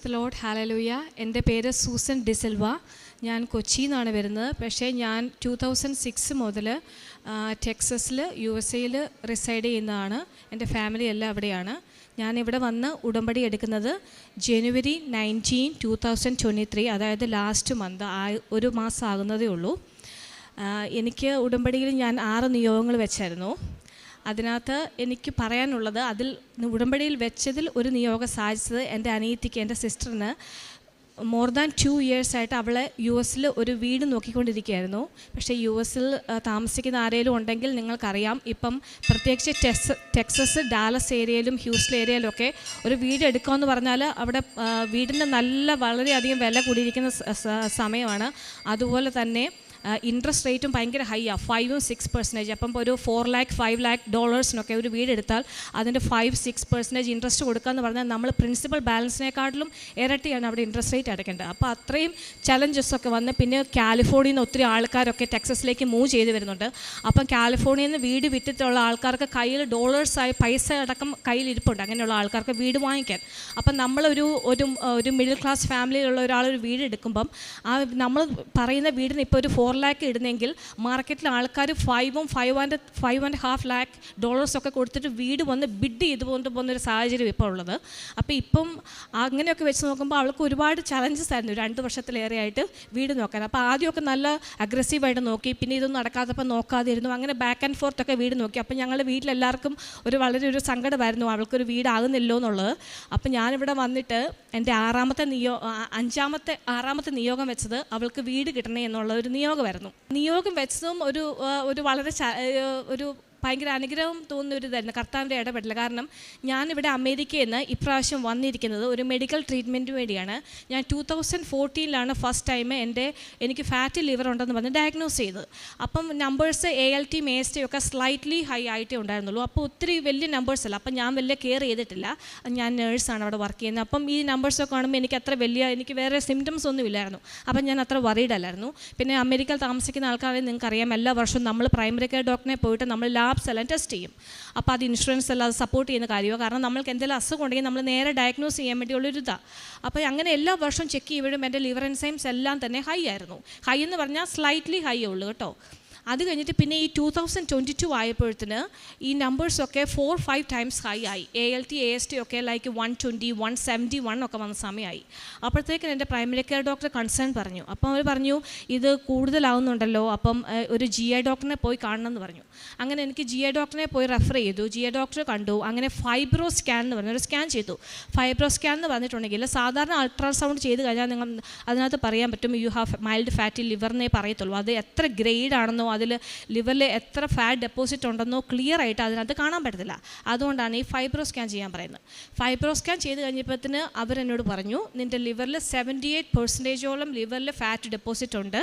Praise the load hallelujah എന്റെ പേര് Susan De Silva. ഞാൻ കൊച്ചിയിൽ നിന്നാണ് വരുന്നത്. പക്ഷേ ഞാൻ ടു തൗസൻഡ് സിക്സ് മുതൽ ടെക്സസിൽ യു എസ് എയിൽ റിസൈഡ് ചെയ്യുന്നതാണ്. എന്റെ ഫാമിലി എല്ലാം അവിടെയാണ്. ഞാൻ ഇവിടെ വന്ന് ഉടമ്പടി എടുക്കുന്നത് January nineteen two thousand twenty three അതായത് ലാസ്റ്റ് മന്ത് ആ ഒരു മാസം ആകുന്നതേ ഉള്ളൂ. എനിക്ക് ഉടമ്പടിയിൽ ഞാൻ ആറ് നിയോഗങ്ങൾ വെച്ചായിരുന്നു. അതിനകത്ത് എനിക്ക് പറയാനുള്ളത് അതിൽ ഉടമ്പടിയിൽ വെച്ചതിൽ ഒരു നിയോഗം സാധിച്ചത് എന്റെ അനിയത്തിക്ക് എന്റെ സിസ്റ്ററിന് മോർ ദാൻ ടു ഇയേഴ്സ് ആയിട്ട് അവളെ യു എസിൽ ഒരു വീട് നോക്കിക്കൊണ്ടിരിക്കുകയായിരുന്നു. പക്ഷേ യു എസിൽ താമസിക്കുന്ന ആരെങ്കിലും ഉണ്ടെങ്കിൽ നിങ്ങൾക്കറിയാം ഇപ്പം പ്രത്യേകിച്ച് ടെക്സ് ടെക്സസ് ഡാലസ് ഏരിയയിലും ഹ്യൂസ്റ്റൺ ഏരിയയിലൊക്കെ ഒരു വീട് എടുക്കാമെന്ന് പറഞ്ഞാൽ അവിടെ വീടിന്റെ നല്ല വളരെയധികം വില കൂടിയിരിക്കുന്ന സമയമാണ്. അതുപോലെ തന്നെ ഇൻട്രസ്റ്റ് റേറ്റും ഭയങ്കര ഹൈ ആണ് ഫൈവും സിക്സ് പെർസെന്റേജ് അപ്പം ഒരു ഫോർ ലാക്ക് ഫൈവ് ലാക്ക് ഡോളേഴ്സിനൊക്കെ ഒരു വീട് എടുത്താൽ അതിന്റെ ഫൈവ് സിക്സ് പെർസെന്റേജ് ഇൻട്രസ്റ്റ് കൊടുക്കുക എന്ന് പറഞ്ഞാൽ നമ്മൾ പ്രിൻസിപ്പൽ ബാലൻസിനെക്കാട്ടിലും ഇരട്ടിയാണ് അവിടെ ഇൻട്രസ്റ്റ് റേറ്റ് അടയ്ക്കേണ്ടത് അപ്പോൾ അത്രയും ചലഞ്ചസ് ഒക്കെ വന്ന് പിന്നെ കാലിഫോർണിയയിൽ നിന്ന് ഒത്തിരി ആൾക്കാരൊക്കെ ടെക്സസിലേക്ക് മൂവ് ചെയ്ത് വരുന്നുണ്ട്. അപ്പം കാലിഫോർണിയയിൽ നിന്ന് വീട് വിറ്റിട്ടുള്ള ആൾക്കാർക്ക് കയ്യിൽ ഡോളേഴ്സായി പൈസ അടക്കം കയ്യിൽ ഇരിപ്പുണ്ട് അങ്ങനെയുള്ള ആൾക്കാർക്ക് വീട് വാങ്ങിക്കാൻ. അപ്പം നമ്മളൊരു ഒരു ഒരു മിഡിൽ ക്ലാസ് ഫാമിലിയിലുള്ള ഒരാൾ ഒരു വീട് എടുക്കുമ്പം ആ നമ്മൾ പറയുന്ന വീടിന് ഇപ്പോൾ ഒരു ഫോർ ലാക്ക് ഇടുന്നെങ്കിൽ മാർക്കറ്റിൽ ആൾക്കാർ ഫൈവും five and five and half lakh dollars ഒക്കെ കൊടുത്തിട്ട് വീട് വന്ന് ബിഡ് ചെയ്ത് കൊണ്ട് പോകുന്നൊരു സാഹചര്യം ഇപ്പോൾ ഉള്ളത്. അപ്പോൾ ഇപ്പം അങ്ങനെയൊക്കെ വെച്ച് നോക്കുമ്പോൾ അവൾക്ക് ഒരുപാട് ചലഞ്ചസ് ആയിരുന്നു രണ്ട് വർഷത്തിലേറെയായിട്ട് വീട് നോക്കാൻ. അപ്പോൾ ആദ്യമൊക്കെ നല്ല അഗ്രസീവായിട്ട് നോക്കി. പിന്നെ ഇതൊന്നും നടക്കാത്തപ്പോൾ നോക്കാതിരുന്നു. അങ്ങനെ ബാക്ക് ആൻഡ് ഫോർത്ത് ഒക്കെ വീട് നോക്കി. അപ്പോൾ ഞങ്ങളുടെ വീട്ടിലെല്ലാവർക്കും ഒരു വളരെ ഒരു സങ്കടമായിരുന്നു. അവൾക്കൊരു വീടാകുന്നില്ലോ എന്നുള്ളത് അപ്പോൾ ഞാനിവിടെ വന്നിട്ട് എന്റെ ആറാമത്തെ നിയോ അഞ്ചാമത്തെ ആറാമത്തെ നിയോഗം വെച്ചത് അവൾക്ക് വീട് കിട്ടണേ എന്നുള്ള ഒരു നിയോഗമായിരുന്നു നിയോഗം വെച്ചതും ഒരു ഒരു വളരെ ഒരു ഭയങ്കര അനുഗ്രഹം തോന്നുന്ന ഒരു ഇതായിരുന്നു കർത്താവിന്റെ ഇടപെടൽ കാരണം ഞാനിവിടെ അമേരിക്കയിൽ നിന്ന് ഇപ്രാവശ്യം വന്നിരിക്കുന്നത് ഒരു മെഡിക്കൽ ട്രീറ്റ്മെന്റ് വേണ്ടിയാണ്. ഞാൻ ടൂ തൗസൻഡ് ഫോർട്ടീനിലാണ് ഫസ്റ്റ് ടൈം എന്റെ എനിക്ക് ഫാറ്റ് ലിവർ ഉണ്ടെന്ന് പറഞ്ഞ് ഡയഗ്നോസ് ചെയ്തത്. അപ്പം നമ്പേഴ്സ് എ എൽ ടി മേസ്റ്റി ഒക്കെ സ്ലൈറ്റ്ലി ഹൈ ആയിട്ടേ ഉണ്ടായിരുന്നുള്ളൂ. അപ്പോൾ ഒത്തിരി വലിയ നമ്പേഴ്സ് അല്ല. അപ്പം ഞാൻ വലിയ കെയർ ചെയ്തിട്ടില്ല. ഞാൻ നേഴ്സാണ് അവിടെ വർക്ക് ചെയ്യുന്നത്. അപ്പം ഈ നമ്പേഴ്സൊക്കെ കാണുമ്പോൾ എനിക്ക് അത്ര വലിയ എനിക്ക് വേറെ സിംറ്റംസ് ഒന്നും ഇല്ലായിരുന്നു. അപ്പം ഞാൻ അത്ര വറീഡ് അല്ലായിരുന്നു. പിന്നെ അമേരിക്കയിൽ താമസിക്കുന്ന ആൾക്കാരെ നിങ്ങൾക്കറിയാം. എല്ലാ വർഷവും നമ്മൾ പ്രൈമറി കെയർ ഡോക്ടറിനെ പോയിട്ട് നമ്മൾ ലാബ്സ് എല്ലാം ടെസ്റ്റ് ചെയ്യും. അപ്പോൾ അത് ഇൻഷുറൻസ് എല്ലാം സപ്പോർട്ട് ചെയ്യുന്ന കാര്യമാണ് കാരണം നമ്മൾക്ക് എന്തെങ്കിലും അസുഖം ഉണ്ടെങ്കിൽ നമ്മൾ നേരെ ഡയഗ്നോസ് ചെയ്യാൻ വേണ്ടിയുള്ളൊരു ഇതാണ് അപ്പോൾ അങ്ങനെ എല്ലാ വർഷവും ചെക്ക് ചെയ്യുമ്പോഴും എന്റെ ലിവർ എൻസൈംസ് എല്ലാം തന്നെ ഹൈ ആയിരുന്നു. ഹൈ എന്ന് പറഞ്ഞാൽ സ്ലൈറ്റ്ലി ഹൈ ഉള്ളൂ കേട്ടോ. അത് കഴിഞ്ഞിട്ട് പിന്നെ ഈ ടു തൗസൻഡ് ട്വന്റി ടു ആയപ്പോഴത്തേന് ഈ നമ്പേഴ്സൊക്കെ ഫോർ ഫൈവ് ടൈംസ് ഹൈ ആയി. A L T A S T ഒക്കെ like one twenty one seventy one ഒക്കെ വന്ന സമയമായി. അപ്പോഴത്തേക്കും എന്റെ പ്രൈമറി കെയർ ഡോക്ടർ കൺസേൺ പറഞ്ഞു. അപ്പം അവർ പറഞ്ഞു ഇത് കൂടുതലാവുന്നുണ്ടല്ലോ. അപ്പം ഒരു ജി ഐ ഡോക്ടറിനെ പോയി കാണണം എന്ന് പറഞ്ഞു. അങ്ങനെ എനിക്ക് ജി ഐ ഡോക്ടറിനെ പോയി റെഫർ ചെയ്തു. ജി ഐ ഡോക്ടറെ കണ്ടു. അങ്ങനെ ഫൈബ്രോ സ്കാൻ എന്ന് പറഞ്ഞൊരു സ്കാൻ ചെയ്തു. ഫൈബ്രോ സ്കാൻ എന്ന് പറഞ്ഞിട്ടുണ്ടെങ്കിൽ സാധാരണ അൾട്രാസൗണ്ട് ചെയ്ത് കഴിഞ്ഞാൽ നിങ്ങൾ അതിനകത്ത് പറയാൻ പറ്റും യു ഹാവ് മൈൽഡ് ഫാറ്റി ലിവറിനെ പറയത്തുള്ളൂ. അത് എത്ര ഗ്രേഡ് ആണെന്നോ അതിൽ ലിവറിൽ എത്ര ഫാറ്റ് ഡെപ്പോസിറ്റ് ഉണ്ടെന്നോ ക്ലിയർ ആയിട്ട് അതിനകത്ത് കാണാൻ പറ്റത്തില്ല. അതുകൊണ്ടാണ് ഈ ഫൈബ്രോ സ്കാൻ ചെയ്യാൻ പറയുന്നത്. ഫൈബ്രോ സ്കാൻ ചെയ്ത് കഴിഞ്ഞപ്പോഴത്തിന് അവരെന്നോട് പറഞ്ഞു നിന്റെ ലിവറിൽ സെവന്റി എയ്റ്റ് പെർസെന്റേജോളം ലിവറിൽ ഫാറ്റ് ഡെപ്പോസിറ്റ് ഉണ്ട്.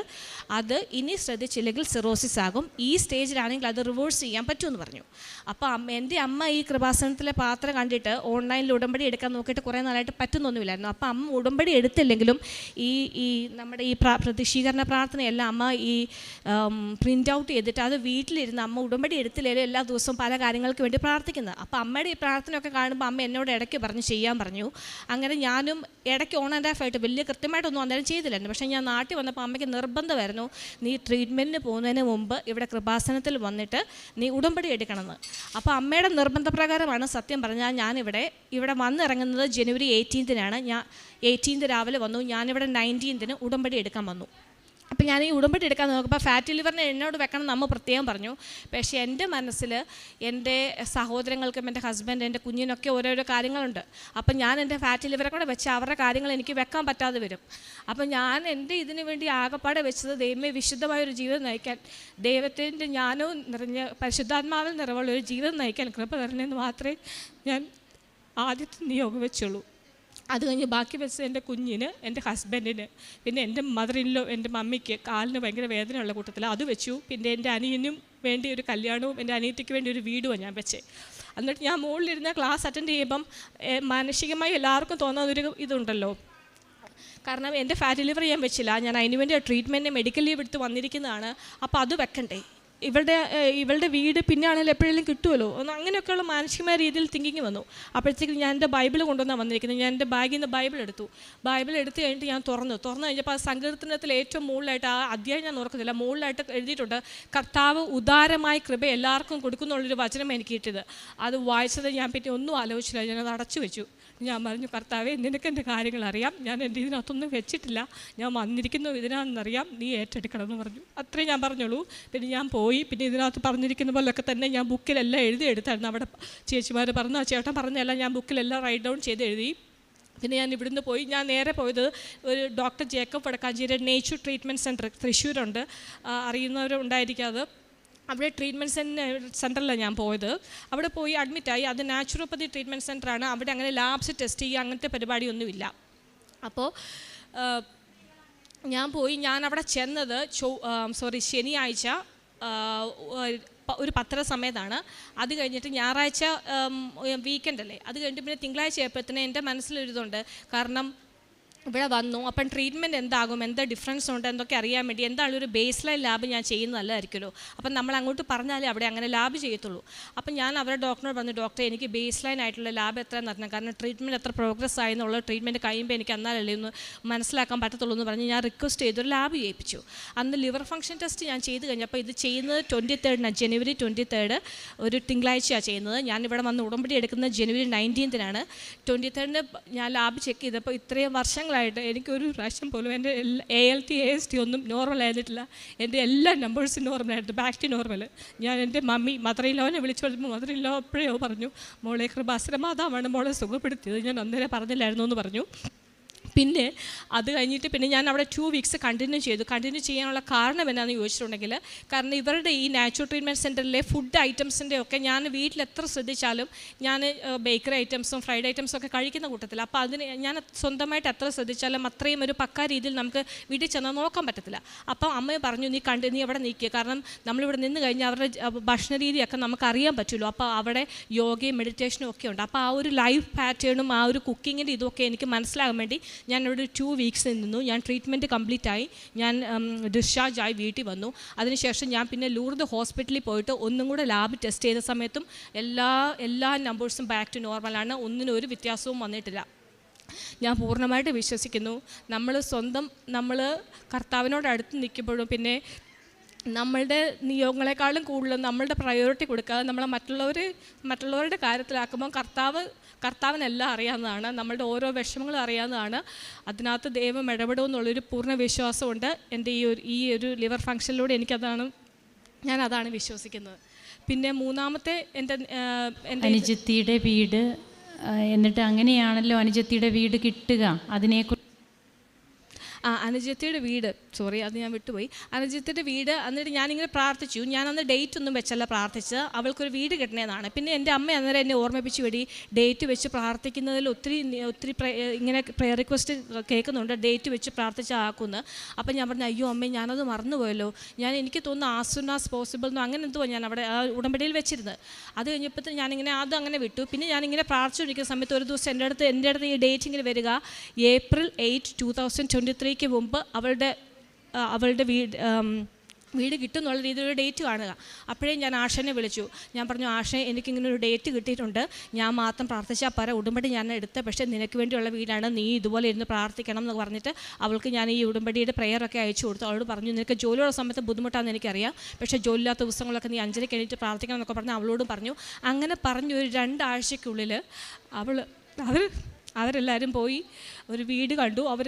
അത് ഇനി ശ്രദ്ധിച്ചില്ലെങ്കിൽ സിറോസിസ് ആകും. ഈ സ്റ്റേജിലാണെങ്കിൽ അത് റിവേഴ്സ് ചെയ്യാൻ പറ്റുമെന്ന് പറഞ്ഞു. അപ്പോൾ എന്റെ അമ്മ ഈ കൃപാസനത്തിലെ പാത്രം കണ്ടിട്ട് ഓൺലൈനിൽ ഉടമ്പടി എടുക്കാൻ നോക്കിയിട്ട് കുറേ നാളായിട്ട് പറ്റുന്നൊന്നുമില്ലായിരുന്നു. അപ്പോൾ അമ്മ ഉടമ്പടി എടുത്തില്ലെങ്കിലും ഈ ഈ നമ്മുടെ ഈ പ്രാ പ്രതിഷീകരണ പ്രാർത്ഥനയെല്ലാം അമ്മ ഈ പ്രിന്റ് ഔട്ട് ചെയ്തിട്ട് അത് വീട്ടിലിരുന്ന് അമ്മ ഉടമ്പടി എടുത്തില്ലേലും എല്ലാ ദിവസവും പല കാര്യങ്ങൾക്ക് വേണ്ടി പ്രാർത്ഥിക്കുന്നത്. അപ്പോൾ അമ്മയുടെ ഈ പ്രാർത്ഥനയൊക്കെ കാണുമ്പോൾ അമ്മ എന്നോട് ഇടയ്ക്ക് പറഞ്ഞ് ചെയ്യാൻ പറഞ്ഞു. അങ്ങനെ ഞാനും ഇടയ്ക്ക് ഓൺ ആൻഡ് ഓഫ് ആയിട്ട് വലിയ കൃത്യമായിട്ടൊന്നും അന്നേരം ചെയ്തില്ലായിരുന്നു. പക്ഷേ ഞാൻ നാട്ടിൽ വന്നപ്പോൾ അമ്മയ്ക്ക് നിർബന്ധമായിരുന്നു നീ ട്രീറ്റ്മെന്റിന് പോകുന്നതിന് മുമ്പ് ഇവിടെ കൃപാസനത്തിൽ വന്നിട്ട് നീ ഉടമ്പടി എടുക്കണമെന്ന്. അപ്പോൾ അമ്മയുടെ നിർബന്ധപ്രകാരമാണ് സത്യം പറഞ്ഞാൽ ഞാനിവിടെ ഇവിടെ വന്നിറങ്ങുന്നത് ജനുവരി എയ്റ്റീൻത്തിനാണ് ഞാൻ എയ്റ്റീൻത്ത് രാവിലെ വന്നു. ഞാനിവിടെ നയന്റീൻത്തിന് ഉടമ്പടി എടുക്കാൻ വന്നു. അപ്പോൾ ഞാൻ ഈ ഉടമ്പടി എടുക്കാൻ നോക്കുമ്പോൾ ഫാറ്റ് ലിവറിനെ എന്നോട് വെക്കണം എന്ന് അമ്മ പ്രത്യേകം പറഞ്ഞു. പക്ഷേ എന്റെ മനസ്സിൽ എന്റെ സഹോദരങ്ങൾക്കും എന്റെ ഹസ്ബൻഡ് എന്റെ കുഞ്ഞിനൊക്കെ ഓരോരോ കാര്യങ്ങളുണ്ട്. അപ്പം ഞാൻ എന്റെ ഫാറ്റ് ലിവറെ കൂടെ വെച്ച് അവരുടെ കാര്യങ്ങൾ എനിക്ക് വെക്കാൻ പറ്റാതെ വരും. അപ്പം ഞാൻ എന്റെ ഇതിനു വേണ്ടി ആകപ്പാടെ വെച്ചത് ദൈവമേ വിശുദ്ധമായൊരു ജീവിതം നയിക്കാൻ ദൈവത്തിന്റെ ജ്ഞാനവും നിറഞ്ഞ പരിശുദ്ധാത്മാവിൽ നിറവുള്ള ഒരു ജീവിതം നയിക്കാൻ കൃപ തരണമെന്ന് മാത്രമേ ഞാൻ ആദ്യത്തെ നിയോഗം വെച്ചുള്ളൂ. അത് കഴിഞ്ഞ് ബാക്കി വെച്ച എന്റെ കുഞ്ഞിന് എന്റെ ഹസ്ബൻഡിന് പിന്നെ എന്റെ മദറിനിലോ എന്റെ മമ്മിക്ക് കാലിന് ഭയങ്കര വേദനയുള്ള കൂട്ടത്തിൽ അത് വെച്ചു. പിന്നെ എന്റെ അനിയനും വേണ്ടി ഒരു കല്യാണവും എന്റെ അനിയത്തിക്ക് വേണ്ടി ഒരു വീടുമാണ് ഞാൻ വെച്ചേ. എന്നിട്ട് ഞാൻ മുകളിലിരുന്ന ക്ലാസ് അറ്റൻഡ് ചെയ്യുമ്പം മാനസികമായി എല്ലാവർക്കും തോന്നുന്ന ഒരു ഇതുണ്ടല്ലോ. കാരണം എന്റെ ഫാറ്റ് ലിവർ ഞാൻ വെച്ചില്ല. ഞാൻ അതിനുവേണ്ടി ട്രീറ്റ്മെന്റ് മെഡിക്കൽ ലീവ് എടുത്ത് വന്നിരിക്കുന്നതാണ്. അപ്പോൾ അത് വെക്കണ്ടേ? ഇവളുടെ ഇവളുടെ വീട് പിന്നെ ആണെങ്കിലും എപ്പോഴെങ്കിലും കിട്ടുമല്ലോ ഒന്ന് അങ്ങനെയൊക്കെയുള്ള മാനസികമായ രീതിയിൽ തിങ്കിങ് വന്നു. അപ്പോഴത്തേക്കും ഞാൻ എന്റെ ബൈബിൾ കൊണ്ടുവന്നാണ് വന്നിരിക്കുന്നത്. ഞാൻ എന്റെ ബാഗിൽ നിന്ന് ബൈബിൾ എടുത്തു. ബൈബിൾ എടുത്ത് കഴിഞ്ഞിട്ട് ഞാൻ തുറന്നു. തുറന്നു കഴിഞ്ഞപ്പോൾ ആ സങ്കീർത്തനത്തിൽ ഏറ്റവും മുകളിലായിട്ട് ആ അധ്യായം ഞാൻ ഓർക്കുന്നില്ല. മുകളിലായിട്ട് എഴുതിയിട്ടുണ്ട് കർത്താവ് ഉദാരമായ കൃപ എല്ലാവർക്കും കൊടുക്കുന്നുള്ളൊരു വചനം എനിക്ക് കിട്ടിയത്. അത് വായിച്ചത് ഞാൻ പിന്നെ ഒന്നും ആലോചിച്ചില്ല. ഞാനത് അടച്ചു വെച്ചു ഞാൻ പറഞ്ഞു കർത്താവേ നിനക്ക് എന്റെ കാര്യങ്ങൾ അറിയാം. ഞാൻ എന്റെ ഇതിനകത്തൊന്നും വെച്ചിട്ടില്ല. ഞാൻ വന്നിരിക്കുന്നു ഇതിനാണെന്നറിയാം നീ ഏറ്റെടുക്കണം എന്ന് പറഞ്ഞു. അത്രേ ഞാൻ പറഞ്ഞോളൂ. പിന്നെ ഞാൻ പോയി. പിന്നെ ഇതിനകത്ത് പറഞ്ഞിരിക്കുന്ന പോലൊക്കെ തന്നെ ഞാൻ ബുക്കിലെല്ലാം എഴുതി എടുത്തായിരുന്നു. അവിടെ ചേച്ചിമാർ പറഞ്ഞു ആ ചേട്ടൻ പറഞ്ഞെല്ലാം ഞാൻ ബുക്കിലെല്ലാം റൈറ്റ് ഡൗൺ ചെയ്ത് എഴുതി. പിന്നെ ഞാൻ ഇവിടുന്ന് പോയി. ഞാൻ നേരെ പോയത് ഒരു doctor Jacob Vadakkanchery nature treatment centre തൃശ്ശൂരുണ്ട്. അറിയുന്നവരുണ്ടായിരിക്കാതെ അവിടെ ട്രീറ്റ്മെന്റ് സെന്റർ സെന്ററിലാണ് ഞാൻ പോയത്. അവിടെ പോയി അഡ്മിറ്റായി അത് നാച്ചുറോപ്പതി ട്രീറ്റ്മെന്റ് സെന്ററാണ് അവിടെ അങ്ങനെ ലാബ്സ് ടെസ്റ്റ് ചെയ്യുക അങ്ങനത്തെ പരിപാടിയൊന്നുമില്ല. അപ്പോൾ ഞാൻ പോയി. ഞാൻ അവിടെ ചെന്നത് ചൊ സോറി ശനിയാഴ്ച ഒരു പത്തര സമയത്താണ്. അത് കഴിഞ്ഞിട്ട് ഞായറാഴ്ച വീക്കെൻഡ് അല്ലേ? അത് കഴിഞ്ഞിട്ട് പിന്നെ തിങ്കളാഴ്ച ആയപ്പോഴത്തേന് എന്റെ മനസ്സിലൊരിതുണ്ട്. കാരണം ഇവിടെ വന്നു. അപ്പം ട്രീറ്റ്മെന്റ് എന്താകും? എന്താ ഡിഫറൻസ് ഉണ്ട്? എന്തൊക്കെ അറിയാൻ വേണ്ടി? എന്താണ് ഒരു ബേസ് ലൈൻ ലാബ് ഞാൻ ചെയ്യുന്നതല്ലായിരിക്കുമല്ലോ അപ്പം നമ്മൾ അങ്ങോട്ട് പറഞ്ഞാലേ അവിടെ അങ്ങനെ ലാബ് ചെയ്യത്തുള്ളൂ. അപ്പം ഞാൻ അവരുടെ ഡോക്ടറിനോട് പറഞ്ഞു ഡോക്ടർ എനിക്ക് ബേസ് ലൈൻ ആയിട്ടുള്ള ലാബ് എത്ര നടക്കണം കാരണം ട്രീറ്റ്മെന്റ് എത്ര പ്രോഗ്രസ് ആയി എന്നുള്ള ട്രീറ്റ്മെന്റ് കഴിയുമ്പോൾ എനിക്ക് എന്നാലല്ലേ ഒന്ന് മനസ്സിലാക്കാൻ പറ്റത്തുള്ളൂ എന്ന് പറഞ്ഞ് ഞാൻ റിക്വസ്റ്റ് ചെയ്ത് ഒരു ലാബ് ചെയ്യിപ്പിച്ചു. അന്ന് ലിവർ ഫംഗ്ഷൻ ടെസ്റ്റ് ഞാൻ ചെയ്ത് കഴിഞ്ഞപ്പോൾ ഇത് ചെയ്യുന്നത് ട്വന്റി തേർഡിനാണ് ജനുവരി ട്വന്റി തേർഡ് ഒരു തിങ്കളാഴ്ചയാണ് ചെയ്യുന്നത്. ഞാൻ ഇവിടെ വന്ന് ഉടമ്പടി എടുക്കുന്നത് ജനുവരി നയന്റീൻത്തിനാണ് ട്വന്റി തേർഡിന് ഞാൻ ലാബ് ചെക്ക് ചെയ്തപ്പോൾ ഇത്രയും വർഷങ്ങളായിട്ട് എനിക്കൊരു പ്രാവശ്യം പോലും എന്റെ A L T A S T ഒന്നും നോർമൽ ആയിരുന്നിട്ടില്ല. എന്റെ എല്ലാ നമ്പേഴ്സും നോർമലായിരുന്നു ബാക്ക് ടു നോർമൽ ഞാൻ എന്റെ മമ്മി മദർ ഇല്ലോനെ വിളിച്ചു പറഞ്ഞപ്പോൾ മദർ ഇല്ലോ അപ്പോഴേ പറഞ്ഞു മോളെ കൃപാശ്രമാതാവാണ് മോളെ സുഖപ്പെടുത്തിയത്. ഞാൻ അന്നേരം പറഞ്ഞില്ലായിരുന്നു എന്ന് പറഞ്ഞു. പിന്നെ അത് കഴിഞ്ഞിട്ട് പിന്നെ ഞാൻ അവിടെ ടു വീക്സ് കണ്ടിന്യൂ ചെയ്തു. കണ്ടിന്യൂ ചെയ്യാനുള്ള കാരണം എന്നാന്ന് ചോദിച്ചിട്ടുണ്ടെങ്കിൽ കാരണം ഇവരുടെ ഈ നാച്ചുറൽ ട്രീറ്റ്മെന്റ് സെന്ററിലെ ഫുഡ് ഐറ്റംസിന്റെ ഒക്കെ ഞാൻ വീട്ടിൽ എത്ര ശ്രദ്ധിച്ചാലും ഞാൻ ബേക്കറി ഐറ്റംസും ഫ്രൈഡ് ഐറ്റംസും ഒക്കെ കഴിക്കുന്ന കൂട്ടത്തിൽ അപ്പോൾ അതിന് ഞാൻ സ്വന്തമായിട്ട് എത്ര ശ്രദ്ധിച്ചാലും അത്രയും ഒരു പക്ക രീതിയിൽ നമുക്ക് വീട്ടിൽ ചെന്നാൽ നോക്കാൻ പറ്റത്തില്ല. അപ്പോൾ അമ്മയെ പറഞ്ഞു നീ കണ്ട് നീ അവിടെ നിൽക്കുക കാരണം നമ്മളിവിടെ നിന്ന് കഴിഞ്ഞാൽ അവരുടെ ഭക്ഷണ രീതിയൊക്കെ നമുക്ക് അറിയാൻ പറ്റുമല്ലോ അപ്പോൾ അവിടെ യോഗയും മെഡിറ്റേഷനും ഒക്കെ ഉണ്ട്. അപ്പോൾ ആ ഒരു ലൈഫ് പാറ്റേണും ആ ഒരു കുക്കിങ്ങിന്റെ ഇതൊക്കെ എനിക്ക് മനസ്സിലാകാൻ വേണ്ടി ഞാൻ ഇവിടെ ടു വീക്സ് നിന്നു. ഞാൻ ട്രീറ്റ്മെന്റ് കംപ്ലീറ്റ് ആയി. ഞാൻ ഡിസ്ചാർജ് ആയി വീട്ടിൽ വന്നു. അതിനുശേഷം ഞാൻ പിന്നെ ലൂർദ് ഹോസ്പിറ്റലിൽ പോയിട്ട് ഒന്നും കൂടെ ലാബ് ടെസ്റ്റ് ചെയ്ത സമയത്തും എല്ലാ എല്ലാ നമ്പേഴ്സും ബാക്ക് ടു നോർമലാണ് ഒന്നിനും ഒരു വ്യത്യാസവും വന്നിട്ടില്ല. ഞാൻ പൂർണമായിട്ട് വിശ്വസിക്കുന്നു. നമ്മൾ സ്വന്തം നമ്മൾ കർത്താവിനോട് അടുത്ത് നിൽക്കുമ്പോഴും പിന്നെ നമ്മളുടെ നിയോഗങ്ങളെക്കാളും കൂടുതൽ നമ്മളുടെ പ്രയോറിറ്റി കൊടുക്കാതെ നമ്മളെ മറ്റുള്ളവർ മറ്റുള്ളവരുടെ കാര്യത്തിലാക്കുമ്പോൾ കർത്താവ് കർത്താവിനെല്ലാം അറിയാവുന്നതാണ് നമ്മളുടെ ഓരോ വിഷമങ്ങളും അറിയാവുന്നതാണ്. അതിനകത്ത് ദൈവം ഇടപെടുമെന്നുള്ളൊരു പൂർണ വിശ്വാസമുണ്ട്. എന്റെ ഈ ഒരു ഈ ഒരു ലിവർ ഫങ്ഷനിലൂടെ എനിക്കതാണ് ഞാൻ അതാണ് വിശ്വസിക്കുന്നത്. പിന്നെ മൂന്നാമത്തെ എന്റെ എന്റെ അനുജത്തിയുടെ വീട് എന്നിട്ട് അങ്ങനെയാണല്ലോ അനുജത്തിയുടെ വീട് കിട്ടുക. അതിനെക്കുറിച്ച് ആ അനുജത്തിയുടെ വീട്. സോറി അത് ഞാൻ വിട്ടുപോയി. അനുജത്തിയുടെ വീട് എന്നിട്ട് ഞാനിങ്ങനെ പ്രാർത്ഥിച്ചു. ഞാൻ അന്ന് ഡേറ്റ് ഒന്നും വെച്ചല്ല പ്രാർത്ഥിച്ച് അവൾക്കൊരു വീട് കിട്ടണേന്നാണ്. പിന്നെ എന്റെ അമ്മ അന്നേരം എന്നെ ഓർമ്മിപ്പിച്ച് വേണ്ടി ഡേറ്റ് വെച്ച് പ്രാർത്ഥിക്കുന്നതിൽ ഒത്തിരി ഒത്തിരി ഇങ്ങനെ പ്രെയർ റിക്വസ്റ്റ് കേൾക്കുന്നുണ്ട്. ഡേറ്റ് വെച്ച് പ്രാർത്ഥിച്ച ആക്കുമെന്ന് അപ്പം ഞാൻ പറഞ്ഞു അയ്യോ അമ്മേ ഞാനത് മറന്നുപോയല്ലോ. ഞാൻ എനിക്ക് തോന്നുന്നു ആസ് സൂൺ ആസ് പോസിബിൾ എന്നോ അങ്ങനെ എന്തോ ഞാൻ അവിടെ ഉടമ്പടിയിൽ വെച്ചിരുന്നത്. അത് കഴിഞ്ഞപ്പോഴത്തെ ഞാനിങ്ങനെ അത് അങ്ങനെ വിട്ടു. പിന്നെ ഞാനിങ്ങനെ പ്രാർത്ഥിച്ചുകൊണ്ടിരിക്കുന്ന സമയത്ത് ഒരു ദിവസം എന്റെ അടുത്ത് എന്റെ അടുത്ത് ഈ ഡേറ്റ് ഇങ്ങനെ വരിക. April eight two thousand twenty ത്രീക്ക് മുമ്പ് അവളുടെ അവളുടെ വീട് വീട് കിട്ടും എന്നുള്ള രീതിയിലൊരു ഡേറ്റ് കാണുക. അപ്പോഴേ ഞാൻ ആഷനെ വിളിച്ചു. ഞാൻ പറഞ്ഞു ആഷെ എനിക്കിങ്ങനെ ഒരു ഡേറ്റ് കിട്ടിയിട്ടുണ്ട്. ഞാൻ മാത്രം പ്രാർത്ഥിച്ചാൽ പറ ഉടമ്പടി ഞാൻ എടുത്ത. പക്ഷേ നിനക്ക് വേണ്ടിയുള്ള വീടാണ്. നീ ഇതുപോലെ ഇരുന്ന് പ്രാർത്ഥിക്കണം എന്ന് പറഞ്ഞിട്ട് അവൾക്ക് ഞാൻ ഈ ഉടമ്പടിയുടെ പ്രെയറൊക്കെ അയച്ചു കൊടുത്തു. അവളോട് പറഞ്ഞു നിനക്ക് ജോലിയുള്ള സമയത്ത് ബുദ്ധിമുട്ടാണെന്ന് എനിക്കറിയാം. പക്ഷേ ജോലിയില്ലാത്ത ദിവസങ്ങളൊക്കെ നീ അഞ്ചരയ്ക്ക് എണീറ്റ് പ്രാർത്ഥിക്കണം എന്നൊക്കെ പറഞ്ഞ് അവളോടും പറഞ്ഞു. അങ്ങനെ പറഞ്ഞു ഒരു രണ്ടാഴ്ചയ്ക്കുള്ളിൽ അവൾ അവർ അവരെല്ലാവരും പോയി ഒരു വീട് കണ്ടു. അവർ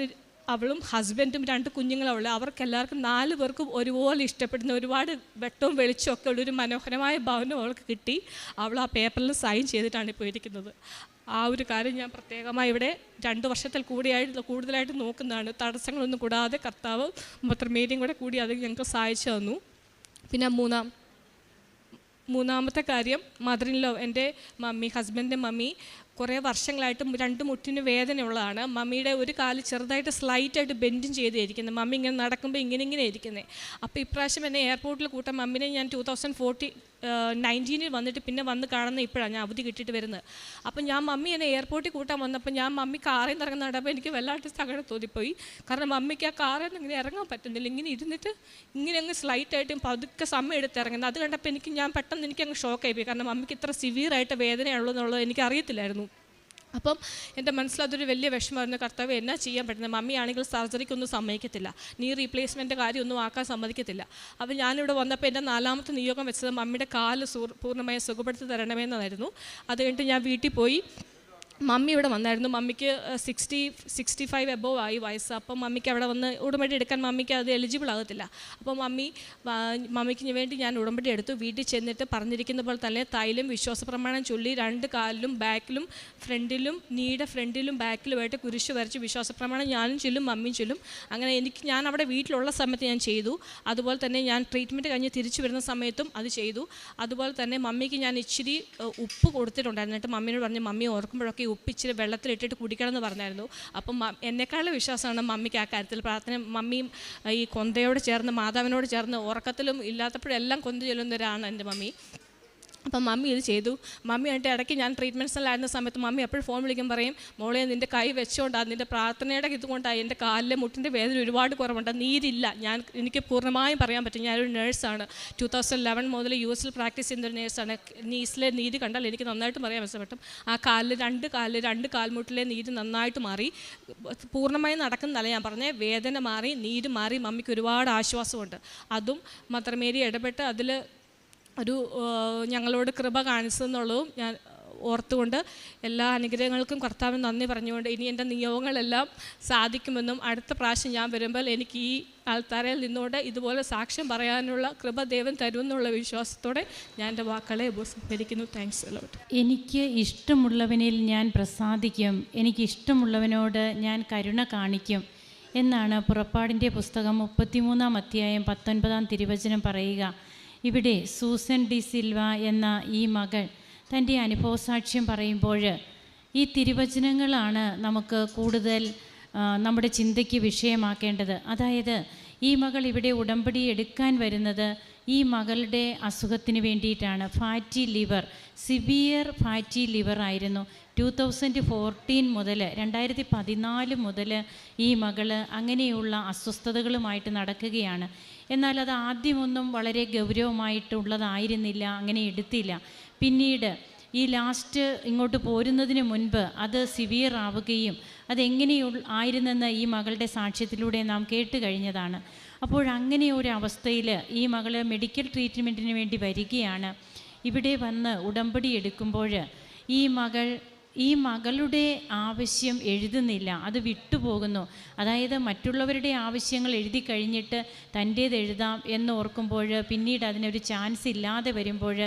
അവളും ഹസ്ബൻഡും രണ്ട് കുഞ്ഞുങ്ങളുള്ള. അവർക്ക് എല്ലാവർക്കും നാല് പേർക്കും ഒരുപോലെ ഇഷ്ടപ്പെടുന്ന ഒരുപാട് വെട്ടവും വെളിച്ചവും ഒക്കെ ഉള്ളൊരു മനോഹരമായ ഭവനം അവൾക്ക് കിട്ടി. അവൾ ആ പേപ്പറിൽ സൈൻ ചെയ്തിട്ടാണ് ഇപ്പോൾ ഇരിക്കുന്നത്. ആ ഒരു കാര്യം ഞാൻ പ്രത്യേകമായി ഇവിടെ രണ്ട് വർഷത്തിൽ കൂടിയായിട്ട് കൂടുതലായിട്ട് നോക്കുന്നതാണ്. തടസ്സങ്ങളൊന്നും കൂടാതെ കർത്താവ് മൊത്തമേരിയും കൂടെ കൂടി അത് ഞങ്ങൾക്ക് സഹായിച്ചു തന്നു. പിന്നെ മൂന്നാം മൂന്നാമത്തെ കാര്യം മദറിൻ ലോ എന്റെ മമ്മി ഹസ്ബൻഡിന്റെ മമ്മി കുറേ വർഷങ്ങളായിട്ട് രണ്ട് മുട്ടിന് വേദനയുള്ളതാണ്. മമ്മിയുടെ ഒരു കാൽ ചെറുതായിട്ട് സ്ലൈറ്റായിട്ട് ബെൻഡും ചെയ്തിരിക്കുന്നത് മമ്മി ഇങ്ങനെ നടക്കുമ്പോൾ ഇങ്ങനെ ഇങ്ങനെ ഇരിക്കുന്നത് അപ്പോൾ ഇപ്രാവശ്യം എന്നെ എയർപോർട്ടിൽ കൂട്ടാൻ മമ്മിനെ ഞാൻ ടൂ തൗസൻഡ് ഫോർട്ടി നയന്റീനിൽ വന്നിട്ട് പിന്നെ വന്ന് കാണുന്ന ഇപ്പോഴാണ് ഞാൻ അവധി കിട്ടിയിട്ട് വരുന്നത്. അപ്പം ഞാൻ മമ്മി എന്നെ എയർപോർട്ടിൽ കൂട്ടാൻ വന്നപ്പോൾ ഞാൻ മമ്മി കാറിൽ നിന്ന് ഇറങ്ങുന്ന നടപ്പോൾ എനിക്ക് വല്ലാണ്ട് സങ്കടം തോന്നിപ്പോയി. കാരണം മമ്മിക്ക് ആ കാറിൽ നിന്ന് ഇങ്ങനെ ഇറങ്ങാൻ പറ്റുന്നില്ല. ഇങ്ങനെ ഇരുന്നിട്ട് ഇങ്ങനെ അങ്ങ് സ്ലൈറ്റായിട്ടും പതുക്കെ സമയം എടുത്ത് ഇറങ്ങുന്നത്. അത് കണ്ടപ്പോൾ എനിക്ക് ഞാൻ പെട്ടെന്ന് എനിക്ക് അങ്ങ് ഷോക്കായി പോയി. കാരണം മമ്മിക്ക് ഇത്ര സിവിയറായിട്ട് വേദനയുള്ളൂ എന്നുള്ളത് എനിക്ക് അറിയത്തില്ലായിരുന്നു അപ്പം എന്റെ മനസ്സിൽ അതൊരു വലിയ വിഷമമായിരുന്നു. കർത്താവ് എന്നാ ചെയ്യാൻ പറ്റുന്നത്? മമ്മിയാണെങ്കിൽ സർജറിക്കൊന്നും സമ്മതിക്കത്തില്ല. നീ റീപ്ലേസ്മെന്റ് കാര്യമൊന്നും ആക്കാൻ സമ്മതിക്കത്തില്ല. അപ്പോൾ ഞാനിവിടെ വന്നപ്പോൾ എന്റെ നാലാമത്തെ നിയോഗം വെച്ചത് മമ്മിയുടെ കാൽ സൂർ പൂർണമായി സുഖപ്പെടുത്തി തരണമെന്നായിരുന്നു അത് കഴിഞ്ഞിട്ട് ഞാൻ വീട്ടിൽ പോയി മമ്മി ഇവിടെ വന്നായിരുന്നു. മമ്മിക്ക് സിക്സ്റ്റി സിക്സ്റ്റി ഫൈവ് എബോവ് ആയി വയസ്സ്. അപ്പം മമ്മിക്ക് അവിടെ വന്ന് ഉടമ്പടി എടുക്കാൻ മമ്മിക്ക് അത് എലിജിബിൾ ആകത്തില്ല. അപ്പോൾ മമ്മി മമ്മിക്ക് വേണ്ടി ഞാൻ ഉടമ്പടി എടുത്തു. വീട്ടിൽ ചെന്നിട്ട് പറഞ്ഞിരിക്കുന്ന പോലെ തന്നെ തൈലും വിശ്വാസ പ്രമാണം ചൊല്ലി രണ്ട് കാലിലും ബാക്കിലും ഫ്രണ്ടിലും നീയുടെ ഫ്രണ്ടിലും ബാക്കിലുമായിട്ട് കുരിശ് വരച്ച് വിശ്വാസ പ്രമാണം ഞാനും ചൊല്ലും മമ്മിയും ചൊല്ലും. അങ്ങനെ എനിക്ക് ഞാൻ അവിടെ വീട്ടിലുള്ള സമയത്ത് ഞാൻ ചെയ്തു. അതുപോലെ തന്നെ ഞാൻ ട്രീറ്റ്മെന്റ് കഴിഞ്ഞ് തിരിച്ചു വരുന്ന സമയത്തും അത് ചെയ്തു. അതുപോലെ തന്നെ മമ്മിക്ക് ഞാൻ ഇച്ചിരി ഉപ്പ് കൊടുത്തിട്ടുണ്ടായിരുന്നു. എന്നിട്ട് മമ്മിയോട് പറഞ്ഞു മമ്മി ഓർക്കുമ്പോഴൊക്കെ ഈ ഉപ്പ് ഇച്ചിരി വെള്ളത്തിലിട്ടിട്ട് കുടിക്കണം എന്ന് പറഞ്ഞായിരുന്നു. അപ്പം എന്നെക്കാളും വിശ്വാസമാണ് മമ്മിക്ക് ആ കാര്യത്തിൽ പ്രാർത്ഥന. മമ്മിയും ഈ കൊന്തയോട് ചേർന്ന് മാതാവിനോട് ചേർന്ന് ഉറക്കത്തിലും ഇല്ലാത്തപ്പോഴെല്ലാം കൊന്ത ചൊല്ലുന്നവരാണ് എന്റെ മമ്മി. അപ്പം മമ്മി ഇത് ചെയ്തു. മമ്മി ആയിട്ട് ഇടയ്ക്ക് ഞാൻ ട്രീറ്റ്മെന്റ്സിലായിരുന്ന സമയത്ത് മമ്മി എപ്പോഴും ഫോൺ വിളിക്കും പറയും മോളെ നിന്റെ കൈ വെച്ചുകൊണ്ടാണ് നിന്റെ പ്രാർത്ഥനയുടെ ഇതുകൊണ്ടാണ് എന്റെ കാലിലെ മുട്ടിന്റെ വേദന ഒരുപാട് കുറവുണ്ട് നീരില്ല. ഞാൻ എനിക്ക് പൂർണമായും പറയാൻ പറ്റും ഞാനൊരു നേഴ്സാണ് ടു തൗസൻഡ് ലെവൻ മുതൽ യു എസിൽ പ്രാക്ടീസ് ചെയ്യുന്ന ഒരു നേഴ്സാണ് നീസിലെ നീര് കണ്ടാൽ എനിക്ക് നന്നായിട്ട് പറയാൻ പറ്റും ആ കാലിൽ രണ്ട് കാലിൽ രണ്ട് കാൽമുട്ടിലെ നീര് നന്നായിട്ട് മാറി. പൂർണമായും നടക്കുന്നതല്ല ഞാൻ പറഞ്ഞേ വേദന മാറി നീര് മാറി മമ്മിക്ക് ഒരുപാട് ആശ്വാസമുണ്ട്. അതും മദർമേരി ഇടപെട്ട് അതിൽ ഒരു ഞങ്ങളോട് കൃപ കാണിച്ചതെന്നുള്ളതും ഞാൻ ഓർത്തുകൊണ്ട് എല്ലാ അനുഗ്രഹങ്ങൾക്കും കർത്താവിന് നന്ദി പറഞ്ഞുകൊണ്ട് ഇനി എന്റെ നിയോഗങ്ങളെല്ലാം സാധിക്കുമെന്നും അടുത്ത പ്രാവശ്യം ഞാൻ വരുമ്പോൾ എനിക്ക് ഈ ആൾത്താരയിൽ നിന്നുകൊണ്ട് ഇതുപോലെ സാക്ഷ്യം പറയാനുള്ള കൃപ ദൈവം തരുമെന്നുള്ള വിശ്വാസത്തോടെ ഞാൻ എന്റെ വാക്കുകളെ ഉപസംഹരിക്കുന്നു. താങ്ക്സ് അലോട്ട് എനിക്ക് ഇഷ്ടമുള്ളവനിൽ ഞാൻ പ്രസാദിക്കും. എനിക്ക് ഇഷ്ടമുള്ളവനോട് ഞാൻ കരുണ കാണിക്കും എന്നാണ് പുറപ്പാടിന്റെ പുസ്തകം മുപ്പത്തിമൂന്നാം അധ്യായം പത്തൊൻപതാം തിരുവചനം പറയുക. ഇവിടെ സൂസൻ ഡി സിൽവ എന്ന ഈ മകൾ തന്റെ അനുഭവസാക്ഷ്യം പറയുമ്പോൾ ഈ തിരുവചനങ്ങളാണ് നമുക്ക് കൂടുതൽ നമ്മുടെ ചിന്തയ്ക്ക് വിഷയമാക്കേണ്ടത്. അതായത് ഈ മകൾ ഇവിടെ ഉടമ്പടി എടുക്കാൻ വരുന്നത് ഈ മകളുടെ അസുഖത്തിന് വേണ്ടിയിട്ടാണ് fatty liver severe fatty liver ആയിരുന്നു. ടു തൗസൻഡ് ഫോർട്ടീൻ മുതൽ രണ്ടായിരത്തി പതിനാല് മുതൽ ഈ മകൾ അങ്ങനെയുള്ള അസ്വസ്ഥതകളുമായിട്ട് നടക്കുകയാണ്. എന്നാൽ അത് ആദ്യമൊന്നും വളരെ ഗൗരവമായിട്ടുള്ളതായിരുന്നില്ല അങ്ങനെ എടുത്തില്ല. പിന്നീട് ഈ ലാസ്റ്റ് ഇങ്ങോട്ട് പോരുന്നതിന് മുൻപ് അത് സിവിയർ ആവുകയും അതെങ്ങനെയുള്ള ആയിരുന്നെന്ന് ഈ മകളുടെ സാക്ഷ്യത്തിലൂടെ നാം കേട്ട് കഴിഞ്ഞതാണ്. അപ്പോൾ അങ്ങനെ ഒരു അവസ്ഥയിൽ ഈ മകൾ മെഡിക്കൽ ട്രീറ്റ്മെന്റിന് വേണ്ടി വരികയാണ്. ഇവിടെ വന്ന് ഉടമ്പടി എടുക്കുമ്പോൾ ഈ മകൾ ഈ മകളുടെ ആവശ്യം എഴുതുന്നില്ല. അത് വിട്ടുപോകുന്നു. അതായത് മറ്റുള്ളവരുടെ ആവശ്യങ്ങൾ എഴുതി കഴിഞ്ഞിട്ട് തന്റേത് എഴുതാം എന്ന് ഓർക്കുമ്പോൾ പിന്നീട് അതിനൊരു ചാൻസ് ഇല്ലാതെ വരുമ്പോൾ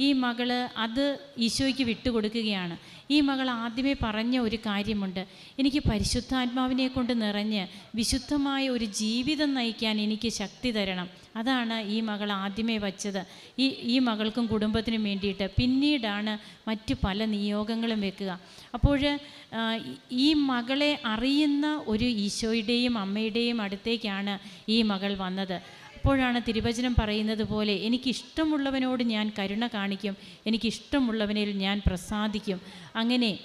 ഈ മകൾ അത് ഈശോയ്ക്ക് വിട്ടുകൊടുക്കുകയാണ്. ഈ മകൾ ആദ്യമേ പറഞ്ഞ ഒരു കാര്യമുണ്ട്. എനിക്ക് പരിശുദ്ധാത്മാവിനെ കൊണ്ട് നിറഞ്ഞ് വിശുദ്ധമായ ഒരു ജീവിതം നയിക്കാൻ എനിക്ക് ശക്തി തരണം. അതാണ് ഈ മകൾ ആദ്യമേ വച്ചത്. ഈ ഈ മകൾക്കും കുടുംബത്തിനും വേണ്ടിയിട്ട് പിന്നീടാണ് മറ്റു പല നിയോഗങ്ങളും വെക്കുക. അപ്പോൾ ഈ- മകളെ അറിയുന്ന ഒരു ഈശോയുടെയും അമ്മയുടെയും അടുത്തേക്കാണ് ഈ മകൾ വന്നത്. അപ്പോഴാണ് തിരുവചനം പറയുന്നത് പോലെ എനിക്കിഷ്ടമുള്ളവനോട് ഞാൻ കരുണ കാണിക്കും എനിക്കിഷ്ടമുള്ളവനിൽ ഞാൻ പ്രസാദിക്കും. അങ്ങനെ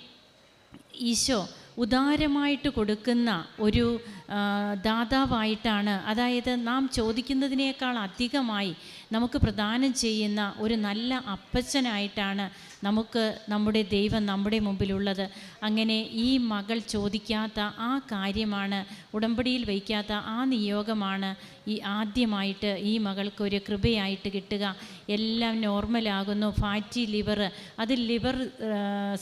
ഈശോ ഉദാരമായിട്ട് കൊടുക്കുന്ന ഒരു ദാതാവായിട്ടാണ് അതായത് നാം ചോദിക്കുന്നതിനേക്കാൾ അധികമായി നമുക്ക് പ്രദാനം ചെയ്യുന്ന ഒരു നല്ല അപ്പച്ചനായിട്ടാണ് നമുക്ക് നമ്മുടെ ദൈവം നമ്മുടെ മുമ്പിലുള്ളത്. അങ്ങനെ ഈ മകൾ ചോദിക്കാത്ത ആ കാര്യമാണ് ഉടമ്പടിയിൽ വയ്ക്കാത്ത ആ നിയോഗമാണ് ഈ ആദ്യമായിട്ട് ഈ മകൾക്ക് ഒരു കൃപയായിട്ട് കിട്ടുക. എല്ലാം നോർമലാകുന്നു ഫാറ്റി ലിവർ അത് ലിവർ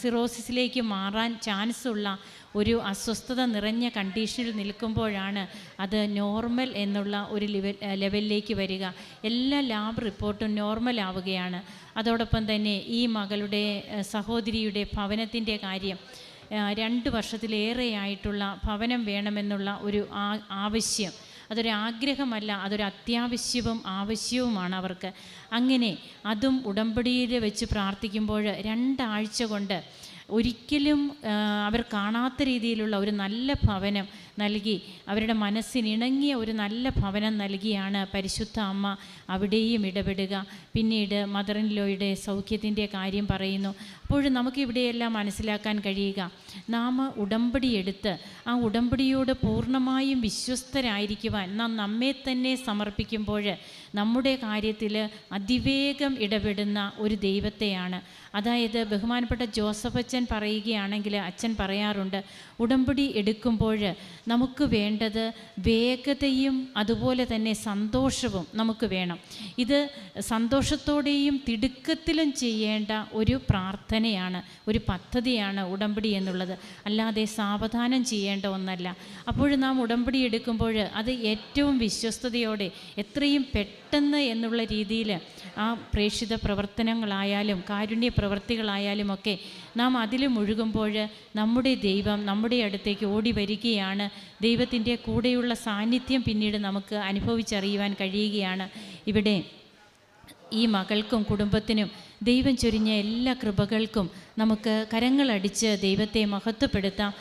സിറോസിസിലേക്ക് മാറാൻ ചാൻസുള്ള ഒരു അസ്വസ്ഥത നിറഞ്ഞ കണ്ടീഷനിൽ നിൽക്കുമ്പോഴാണ് അത് നോർമൽ എന്നുള്ള ഒരു ലെവൽ ലെവലിലേക്ക് വരിക. എല്ലാ ലാബ് റിപ്പോർട്ടും നോർമൽ ആവുകയാണ്. അതോടൊപ്പം തന്നെ ഈ മകളുടെ സഹോദരിയുടെ ഭവനത്തിന്റെ കാര്യം രണ്ട് വർഷത്തിലേറെയായിട്ടുള്ള ഭവനം വേണമെന്നുള്ള ഒരു ആവശ്യം. അതൊരു ആഗ്രഹമല്ല അതൊരു അത്യാവശ്യവും ആവശ്യവുമാണ് അവർക്ക്. അങ്ങനെ അതും ഉടമ്പടിയിൽ വെച്ച് പ്രാർത്ഥിക്കുമ്പോൾ രണ്ടാഴ്ച കൊണ്ട് ഒരിക്കലും അവർ കാണാത്ത രീതിയിലുള്ള ഒരു നല്ല ഭവനം നൽകി. അവരുടെ മനസ്സിനിണങ്ങിയ ഒരു നല്ല ഭവനം നൽകിയാണ് പരിശുദ്ധ അമ്മ അവിടെയും ഇടപെടുക. പിന്നീട് മദർ ഇൻ ലോയുടെ സൗഖ്യത്തിന്റെ കാര്യം പറയുന്നു. അപ്പോഴും നമുക്കിവിടെയെല്ലാം മനസ്സിലാക്കാൻ കഴിയുക. നാം ഉടമ്പടി എടുത്ത് ആ ഉടമ്പടിയോട് പൂർണമായും വിശ്വസ്തരായിരിക്കുവാൻ നാം നമ്മെ തന്നെ സമർപ്പിക്കുമ്പോൾ നമ്മുടെ കാര്യത്തിൽ അതിവേഗം ഇടപെടുന്ന ഒരു ദൈവത്തെയാണ്. അതായത് ബഹുമാനപ്പെട്ട ജോസഫ് അച്ഛൻ പറയുകയാണെങ്കിൽ അച്ഛൻ പറയാറുണ്ട് ഉടമ്പടി എടുക്കുമ്പോൾ നമുക്ക് വേണ്ടത് വേഗതയും അതുപോലെ തന്നെ സന്തോഷവും നമുക്ക് വേണം. ഇത് സന്തോഷത്തോടെയും തിടുക്കത്തിലും ചെയ്യേണ്ട ഒരു പ്രാർത്ഥനയാണ് ഒരു പദ്ധതിയാണ് ഉടമ്പടി എന്നുള്ളത്. അല്ലാതെ സാവധാനം ചെയ്യേണ്ട ഒന്നല്ല. അപ്പോൾ നാം ഉടമ്പടി എടുക്കുമ്പോൾ അത് ഏറ്റവും വിശ്വസ്തയോടെ എത്രയും പെട്ടെന്ന് എന്നുള്ള രീതിയിൽ ആ പ്രേക്ഷിത പ്രവർത്തനങ്ങളായാലും കാരുണ്യ പ്രവർത്തികളായാലും ഒക്കെ നാം അതിൽ മുഴുകുമ്പോൾ നമ്മുടെ ദൈവം നമ്മുടെ അടുത്തേക്ക് ഓടി വരികയാണ് ദൈവത്തിന്റെ കൂടെയുള്ള സാന്നിധ്യം പിന്നീട് നമുക്ക് അനുഭവിച്ചറിയുവാൻ കഴിയുകയാണ്. ഇവിടെ ഈ മകൾക്കും കുടുംബത്തിനും ദൈവം ചൊരിഞ്ഞ എല്ലാ കൃപകൾക്കും നമുക്ക് കരങ്ങളടിച്ച് ദൈവത്തെ മഹത്വപ്പെടുത്താം.